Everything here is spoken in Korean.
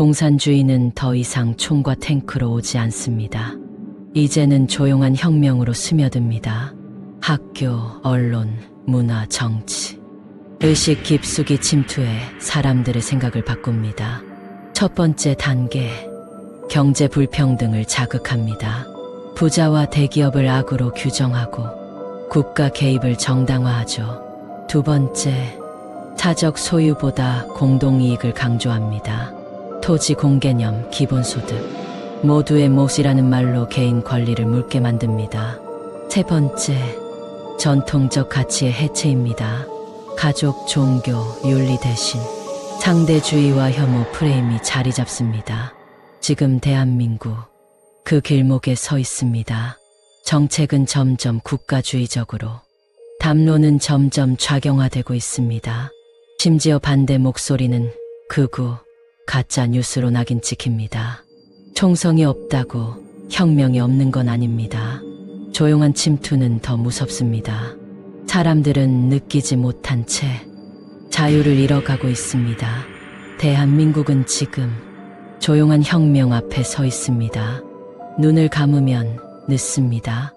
공산주의는 더 이상 총과 탱크로 오지 않습니다. 이제는 조용한 혁명으로 스며듭니다. 학교, 언론, 문화, 정치. 의식 깊숙이 침투해 사람들의 생각을 바꿉니다. 첫 번째 단계, 경제 불평등을 자극합니다. 부자와 대기업을 악으로 규정하고 국가 개입을 정당화하죠. 두 번째, 사적 소유보다 공동이익을 강조합니다. 토지 공개념, 기본소득, 모두의 몫이라는 말로 개인 권리를 묻게 만듭니다. 세 번째, 전통적 가치의 해체입니다. 가족, 종교, 윤리 대신 상대주의와 혐오 프레임이 자리 잡습니다. 지금 대한민국 그 길목에 서 있습니다. 정책은 점점 국가주의적으로, 담론은 점점 좌경화되고 있습니다. 심지어 반대 목소리는 극우, 가짜 뉴스로 낙인 찍힙니다. 총성이 없다고 혁명이 없는 건 아닙니다. 조용한 침투는 더 무섭습니다. 사람들은 느끼지 못한 채 자유를 잃어가고 있습니다. 대한민국은 지금 조용한 혁명 앞에 서 있습니다. 눈을 감으면 늦습니다.